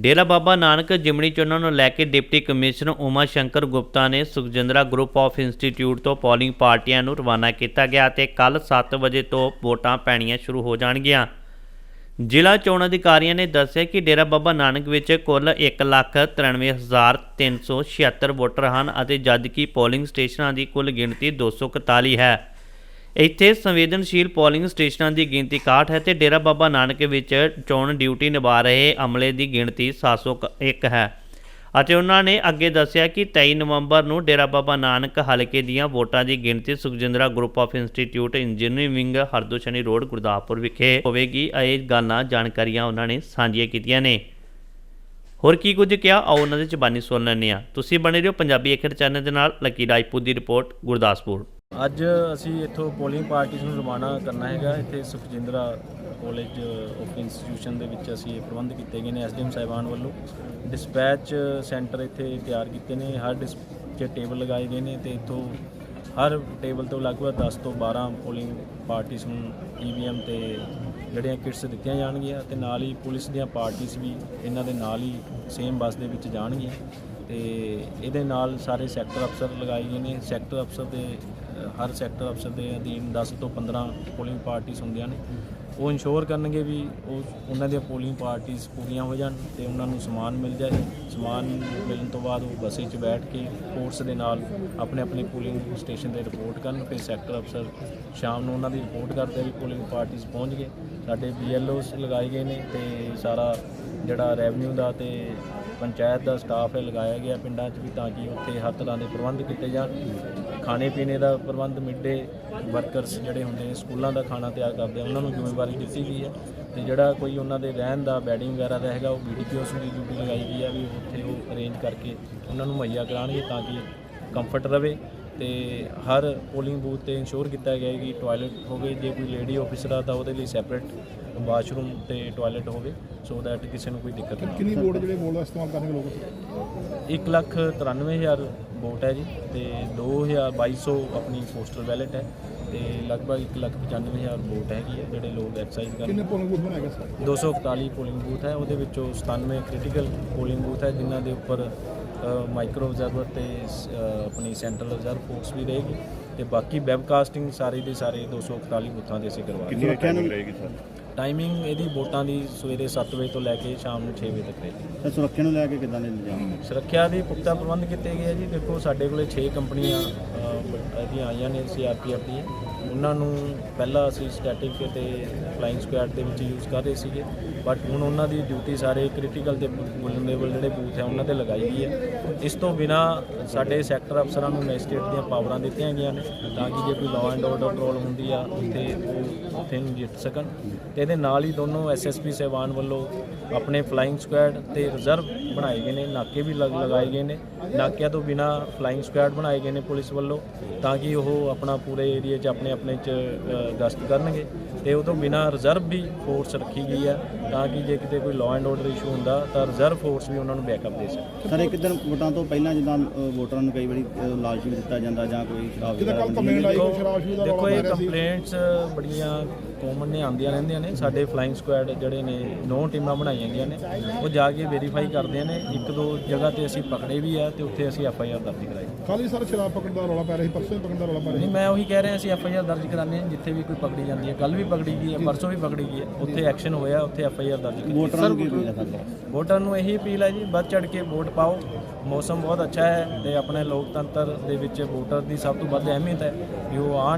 ਡੇਰਾ ਬਾਬਾ ਨਾਨਕ ਜਿਮਣੀ ਚੋਣਾਂ ਨੂੰ ਲੈ ਕੇ ਡਿਪਟੀ ਕਮਿਸ਼ਨਰ ਉਮਾ ਸ਼ੰਕਰ ਗੁਪਤਾ ਨੇ ਸੁਖਜਿੰਦਰਾ ਗਰੁੱਪ ਆਫ ਇੰਸਟੀਚਿਊਟ ਤੋਂ ਪੋਲਿੰਗ ਪਾਰਟੀਆਂ ਨੂੰ ਰਵਾਨਾ ਕੀਤਾ ਗਿਆ ਤੇ ਕੱਲ 7 ਵਜੇ ਤੋਂ ਵੋਟਾਂ ਪੈਣੀਆਂ ਸ਼ੁਰੂ ਹੋ ਜਾਣਗੀਆਂ। ਜ਼ਿਲ੍ਹਾ ਚੋਣ ਅਧਿਕਾਰੀਆਂ ਨੇ ਦੱਸਿਆ ਕਿ ਡੇਰਾ ਬਾਬਾ ਨਾਨਕ ਵਿੱਚ ਕੁੱਲ 193376 ਵੋਟਰ ਹਨ ਅਤੇ ਜਦਕਿ ਪੋਲਿੰਗ ਸਟੇਸ਼ਨਾਂ ਦੀ ਕੁੱਲ ਗਿਣਤੀ 241 ਹੈ। ਇੱਥੇ ਸੰਵੇਦਨਸ਼ੀਲ ਪੋਲਿੰਗ ਸਟੇਸ਼ਨਾਂ ਦੀ ਗਿਣਤੀ 61 ਹੈ ਤੇ ਡੇਰਾ ਬਾਬਾ ਨਾਨਕ ਵਿੱਚ ਚੋਣ ਡਿਊਟੀ ਨਿਭਾ ਰਹੇ ਅਮਲੇ ਦੀ ਗਿਣਤੀ 701 ਹੈ। ਅਤੇ ਉਹਨਾਂ ਨੇ ਅੱਗੇ ਦੱਸਿਆ ਕਿ 23 ਨਵੰਬਰ ਨੂੰ ਡੇਰਾ ਬਾਬਾ ਨਾਨਕ ਹਲਕੇ ਦੀਆਂ ਵੋਟਾਂ ਦੀ ਗਿਣਤੀ Sukhjindra group of institute engineering wing Hardoshni road Gurdaspur ਵਿਖੇ ਹੋਵੇਗੀ। ਇਹ ਗੱਲਾਂ, ਜਾਣਕਾਰੀਆਂ ਉਹਨਾਂ ਨੇ ਸਾਂਝੀਆਂ ਕੀਤੀਆਂ ਨੇ। ਹੋਰ ਕੀ ਕੁਝ ਕਿਹਾ? ਆਓ ਉਹਨਾਂ ਦੇ ਜ਼ਬਾਨੀ ਸੁਣ ਲੈਂਦੇ ਹਾਂ। ਤੁਸੀਂ ਬਣੇ ਰਹੋ ਪੰਜਾਬੀ ਅਖਰ ਚੈਨਲ ਦੇ ਨਾਲ। ਲੱਕੀ ਰਾਜਪੂਤ ਦੀ ਰਿਪੋਰਟ, ਗੁਰਦਾਸਪੁਰ। ਅੱਜ ਅਸੀਂ ਇੱਥੋਂ ਪੋਲਿੰਗ ਪਾਰਟੀਜ਼ ਨੂੰ ਰਵਾਨਾ ਕਰਨਾ ਹੈਗਾ। ਇੱਥੇ ਸੁਖਜਿੰਦਰਾ ਕਾਲਜ ਆਫ ਇੰਸਟੀਟਿਊਸ਼ਨ ਦੇ ਵਿੱਚ ਅਸੀਂ ਇਹ ਪ੍ਰਬੰਧ ਕੀਤੇ ਗਏ ਨੇ ਐਸਡੀਐਮ ਸਾਹਿਬਾਨ ਵੱਲੋਂ। ਡਿਸਪੈਚ ਸੈਂਟਰ ਇੱਥੇ ਤਿਆਰ ਕੀਤੇ ਨੇ। ਹਰ ਡਿਸ ਟੇਬਲ ਲਗਾਏ ਗਏ ਨੇ ਤੇ ਇੱਥੋਂ ਹਰ ਟੇਬਲ ਤੋਂ ਲਗਭਗ 10 ਤੋਂ 12 ਪੋਲਿੰਗ ਪਾਰਟੀਜ਼ ਨੂੰ ਈਵੀਐਮ ਤੇ ਜਿਹੜੀਆਂ ਕਿਟਸ ਦਿੱਤੀਆਂ ਜਾਣਗੀਆਂ ਤੇ ਨਾਲ ਹੀ ਪੁਲਿਸ ਦੀਆਂ ਪਾਰਟੀਆਂ ਵੀ ਇਹਨਾਂ ਦੇ ਨਾਲ ਹੀ ਸੇਮ ਬੱਸ ਦੇ ਵਿੱਚ ਜਾਣਗੀਆਂ ਤੇ ਇਹਦੇ ਨਾਲ ਸਾਰੇ ਸੈਕਟਰ ਅਫਸਰ ਲਗਾਏ ਗਏ ਨੇ। ਸੈਕਟਰ ਅਫਸਰ ਦੇ ਹਰ ਸੈਕਟਰ ਅਫਸਰ ਦੇ ਅਧੀਨ 10 ਤੋਂ 15 ਪੋਲਿੰਗ ਪਾਰਟੀਆਂ ਹੁੰਦੀਆਂ ਨੇ। ਉਹ ਇਨਸ਼ੋਰ ਕਰਨਗੇ ਵੀ ਉਹ, ਉਹਨਾਂ ਦੀਆਂ ਪੋਲਿੰਗ ਪਾਰਟੀਆਂ ਪੂਰੀਆਂ ਹੋ ਜਾਣ ਤੇ ਉਹਨਾਂ ਨੂੰ ਸਮਾਨ ਮਿਲ ਜਾਏ। ਸਮਾਨ ਮਿਲਣ ਤੋਂ ਬਾਅਦ ਉਹ ਬੱਸੇ 'ਚ ਬੈਠ ਕੇ ਫੋਰਸ ਦੇ ਨਾਲ ਆਪਣੇ ਆਪਣੇ ਪੋਲਿੰਗ ਸਟੇਸ਼ਨ ਤੇ ਰਿਪੋਰਟ ਕਰਨ। ਫਿਰ ਸੈਕਟਰ ਅਫਸਰ ਸ਼ਾਮ ਨੂੰ ਉਹਨਾਂ ਦੀ ਰਿਪੋਰਟ ਕਰਦੇ ਵੀ ਪੋਲਿੰਗ ਪਾਰਟੀਆਂ ਪਹੁੰਚ ਗਏ। ਸਾਡੇ ਬੀਐਲਓਸ ਲਗਾਏ ਗਏ ਨੇ ਤੇ ਸਾਰਾ ਜਿਹੜਾ ਰੈਵਨਿਊ ਦਾ ਤੇ ਪੰਚਾਇਤ ਦਾ ਸਟਾਫ ਹੈ ਲਗਾਇਆ ਗਿਆ ਪਿੰਡਾਂ 'ਚ ਵੀ ਤਾਂ ਕਿ ਉੱਥੇ ਹਰ ਤਰ੍ਹਾਂ ਦੇ ਪ੍ਰਬੰਧ ਕੀਤੇ ਜਾਣ। ਖਾਣੇ ਪੀਣੇ ਦਾ ਪ੍ਰਬੰਧ, ਮਿੱਡੇ ਵਰਕਰਸ ਜਿਹੜੇ ਹੁੰਦੇ ਨੇ, ਸਕੂਲਾਂ ਦਾ ਖਾਣਾ ਤਿਆਰ ਕਰਦੇ ਆ, ਉਹਨਾਂ ਨੂੰ ਜ਼ਿੰਮੇਵਾਰੀ ਦਿੱਤੀ ਗਈ ਹੈ। ਤੇ ਜਿਹੜਾ ਕੋਈ ਉਹਨਾਂ ਦੇ ਰਹਿਣ ਦਾ ਬੈਡਿੰਗ ਵਗੈਰਾ ਦਾ ਹੈਗਾ, ਉਹ ਬੀਡੀਪੀਓਸ ਦੀ ਡਿਊਟੀ ਲਗਾਈ ਗਈ ਹੈ ਵੀ ਉੱਥੇ ਉਹ ਅਰੇਂਜ ਕਰਕੇ ਉਹਨਾਂ ਨੂੰ ਮੁਹੱਈਆ ਕਰਾਉਣਗੇ ਤਾਂ ਕਿ ਕੰਫਰਟ ਰਵੇ। ਤੇ ਹਰ ਪੋਲਿੰਗ ਬੂਥ ਤੇ ਇੰਸ਼ੋਰ ਕੀਤਾ ਗਿਆ ਹੈ ਕਿ ਟਾਇਲਟ ਹੋਵੇ, ਜੇ ਕੋਈ ਲੇਡੀ ਆਫਿਸਰ ਆ ਤਾਂ ਉਹਦੇ ਲਈ ਸੈਪਰੇਟ ਵਾਸ਼ਰੂਮ ਤੇ ਟਾਇਲਟ ਹੋਵੇ ਸੋ ਦੈਟ ਕਿਸੇ ਨੂੰ ਕੋਈ ਦਿੱਕਤ ਨਾ ਕਿੰਨੀ ਵੋਟ ਜਿਹੜੇ ਵੋਟ ਦਾ ਇਸਤੇਮਾਲ ਕਰਨਗੇ ਲੋਕ ਇੱਕ ਲੱਖ 93000 ਵੋਟ ਹੈ ਜੀ ਤੇ 2200 ਆਪਣੀ ਪੋਸਟਲ ਬੈਲਟ ਹੈ ਤੇ ਲਗਭਗ ਇੱਕ ਲੱਖ 95000 ਵੋਟ ਹੈਗੀ ਹੈ ਜਿਹੜੇ ਲੋਕ ਐਕਸਰਸਾਈਜ਼ ਕਰਨ। ਕਿੰਨੇ ਪੋਲਿੰਗ ਬੂਥ ਬਣਾਏਗਾ ਸਰ? 241 ਪੋਲਿੰਗ ਬੂਥ ਹੈ ਉਹਦੇ ਵਿੱਚੋਂ 97 ਕ੍ਰਿਟੀਕਲ ਪੋਲਿੰਗ ਬੂਥ ਹੈ ਜਿਨ੍ਹਾਂ ਦੇ ਉੱਪਰ ਮਾਈਕਰੋ ਆਬਜ਼ਰਵਰ ਤੇ ਆਪਣੀ ਸੈਂਟਰਲ ਆਬਜ਼ਰਵਰ ਫੋਰਸ ਵੀ ਰਹੇਗੀ ਤੇ ਬਾਕੀ ਵੈਬਕਾਸਟਿੰਗ ਸਾਰੇ ਦੇ ਸਾਰੇ 241 ਬੂਥਾਂ ਦੇ ਅਸੀਂ ਕਰਵਾ ਰਹੇ ਕਿੰਨੀ ਰਹੇਗੀ ਸਰ? ਟਾਈਮਿੰਗ ਇਹਦੀ ਵੋਟਾਂ ਦੀ ਸਵੇਰੇ 7 ਵਜੇ ਤੋਂ ਲੈ ਕੇ ਸ਼ਾਮ ਨੂੰ 6 ਵਜੇ ਤੱਕ ਰਹੇਗੀ। ਸਰ ਸੁਰੱਖਿਆ ਨੂੰ ਲੈ ਕੇ ਕਿੱਦਾਂ ਦੇ ਇੰਤਜ਼ਾਮ? ਸੁਰੱਖਿਆ ਦੇ ਪੁਖਤਾ ਪ੍ਰਬੰਧ ਕੀਤੇ ਗਏ ਆ ਜੀ। ਦੇਖੋ ਸਾਡੇ ਕੋਲੇ 6 ਕੰਪਨੀਆਂ ਇਹਦੀਆਂ ਆਈਆਂ ਨੇ ਸੀਆਰਪੀਐਫ ਦੀਆਂ। ਉਹਨਾਂ ਨੂੰ ਪਹਿਲਾਂ ਅਸੀਂ ਸਟੈਟਿਕ ਤੇ ਫਲਾਈਂਗ ਸਕੁਐਡ ਦੇ ਵਿੱਚ ਯੂਜ਼ ਕਰ ਰਹੇ ਸੀਗੇ। ਬਟ ਹੁਣ ਉਹਨਾਂ ਦੀ ਡਿਊਟੀ ਸਾਰੇ ਕ੍ਰਿਟੀਕਲ ਤੇ ਵੁਲਨਰੇਬਲ ਜਿਹੜੇ ਬੂਥ ਹੈ ਉਹਨਾਂ ਤੇ ਲਗਾਈ ਗਈ ਹੈ ਇਸ ਤੋਂ ਬਿਨਾ ਸਾਡੇ ਸੈਕਟਰ ਅਫਸਰਾਂ ਨੂੰ ਮੈਜਿਸਟ੍ਰੇਟ ਦੀਆਂ ਪਾਵਰਾਂ ਦਿੱਤੀਆਂ ਗਈਆਂ ਨੇ, ਤਾਂ ਕਿ ਜੇ ਕੋਈ ਲਾਅ ਐਂਡ ਆਰਡਰ ਪ੍ਰੋਬਲਮ ਹੁੰਦੀ ਆ, ਉੱਥੇ ਉਹ ਉੱਥੇ ਨੂੰ ਜਿੱਤ ਸਕਣ। ਤੇ ਇਹਦੇ ਨਾਲ ਹੀ ਦੋਨੋਂ ਐਸਐਸਪੀ ਸਹਿਬਾਨ ਵੱਲੋਂ ਆਪਣੇ ਫਲਾਈਂਗ ਸਕੁਐਡ ਤੇ ਰਿਜ਼ਰਵ ਬਣਾਏ ਗਏ ਨੇ। ਨਾਕੇ ਵੀ ਲਗਾਏ ਗਏ ਨੇ। ਨਾਕਿਆਂ ਤੋਂ ਬਿਨਾ ਫਲਾਈਂਗ ਸਕੁਐਡ ਬਣਾਏ ਗਏ ਨੇ ਪੁਲਿਸ ਵੱਲੋਂ। ਤਾਂ ਕਿ ਉਹ ਆਪਣਾ ਪੂਰੇ ਏਰੀਆ 'ਚ ਆਪਣੇ ਆਪਣੇ 'ਚ ਗਸ਼ਤ ਕਰਨਗੇ। ਤੇ ਉਹ ਤੋਂ ਬਿਨਾ ਰਿਜ਼ਰਵ ਵੀ ਫੋਰਸ ਰੱਖੀ ਗਈ ਹੈ ਤਾਂ ਕਿ ਜੇ ਕਿਤੇ ਕੋਈ ਲਾਅ ਐਂਡ ਆਰਡਰ ਇਸ਼ੂ ਹੁੰਦਾ ਤਾਂ ਰਿਜ਼ਰਵ ਫੋਰਸ ਵੀ ਉਹਨਾਂ ਨੂੰ ਬੈਕਅਪ ਦੇ ਸਕੇ ਸਰ ਇੱਕ ਦਿਨ ਵੋਟਾਂ ਤੋਂ ਪਹਿਲਾਂ ਜਿੱਦਾਂ ਵੋਟਰਾਂ ਨੂੰ ਕਈ ਵਾਰੀ ਲਾਲਚ ਵੀ ਦਿੱਤਾ ਜਾਂਦਾ ਜਾਂ ਕੋਈ ਸ਼ਰਾਬ ਦਾ ਦੇਖੋ ਇਹ। ਕੰਪਲੇਂਟਸ ਬੜੀਆਂ ਕਾਮਨ ਨੇ ਆਉਂਦੀਆਂ ਰਹਿੰਦੀਆਂ ਨੇ। ਸਾਡੇ ਫਲਾਈਂਗ ਸਕੁਐਡ ਜਿਹੜੇ ਨੇ ਨੌ ਟੀਮਾਂ ਬਣਾਈਆਂ ਗਈਆਂ ਨੇ। ਉਹ ਜਾ ਕੇ ਵੈਰੀਫਾਈ ਕਰਦੇ ਨੇ। ਇੱਕ ਦੋ ਜਗ੍ਹਾ ਤੇ ਅਸੀਂ ਪਕੜੇ ਵੀ ਆ ਤੇ ਉੱਥੇ ਅਸੀਂ ਐਫ ਆਈ ਆਰ ਦਰਜ ਕਰਾਈ। ਵੀ ਸਰ ਸ਼ਰਾਬ ਪਕੜਨ ਦਾ ਰੌਲਾ ਪੈ ਰਿਹਾ ਸੀ ਪਰਸੋਂ ਵੀ ਪਕੜਨ ਦਾ ਰੌਲਾ ਪੈ ਰਿਹਾ ਨਹੀਂ ਮੈਂ ਉਹੀ ਕਹਿ ਰਿਹਾ ਅਸੀਂ ਐਫ ਆਈ ਆਰ ਦਰਜ ਕਰਾਉਂਦੇ ਹਾਂ ਜਿੱਥੇ ਵੀ ਕੋਈ ਪਕੜੀ ਜਾਂਦੀ ਹੈ। ਕੱਲ ਵੀ ਪਕੜੀ ਗਈ ਹੈ ਪਰਸੋਂ ਵੀ ਪਕੜੀ ਗਈ ਹੈ। ਉੱਥੇ ਐਕਸ਼ਨ ਹੋਇਆ ਉੱਥੇ ਐਫ ਆਈ ਆਰ ਦਰਜ ਕੀਤੀ। ਵੋਟਰਾਂ ਨੂੰ ਕੀ ਅਪੀਲ ਹੈ ਵੋਟਰ ਨੂੰ ਇਹੀ ਅਪੀਲ ਹੈ ਜੀ ਵੱਧ ਚੜ ਕੇ ਵੋਟ ਪਾਓ। ਮੌਸਮ ਬਹੁਤ ਅੱਛਾ ਹੈ ਤੇ ਆਪਣੇ ਲੋਕਤੰਤਰ ਦੇ ਵਿੱਚ ਵੋਟਰ ਦੀ ਸਭ ਤੋਂ ਵੱਧ ਅਹਿਮੀਅਤ ਹੈ ਕਿ ਉਹ ਆਉਣ।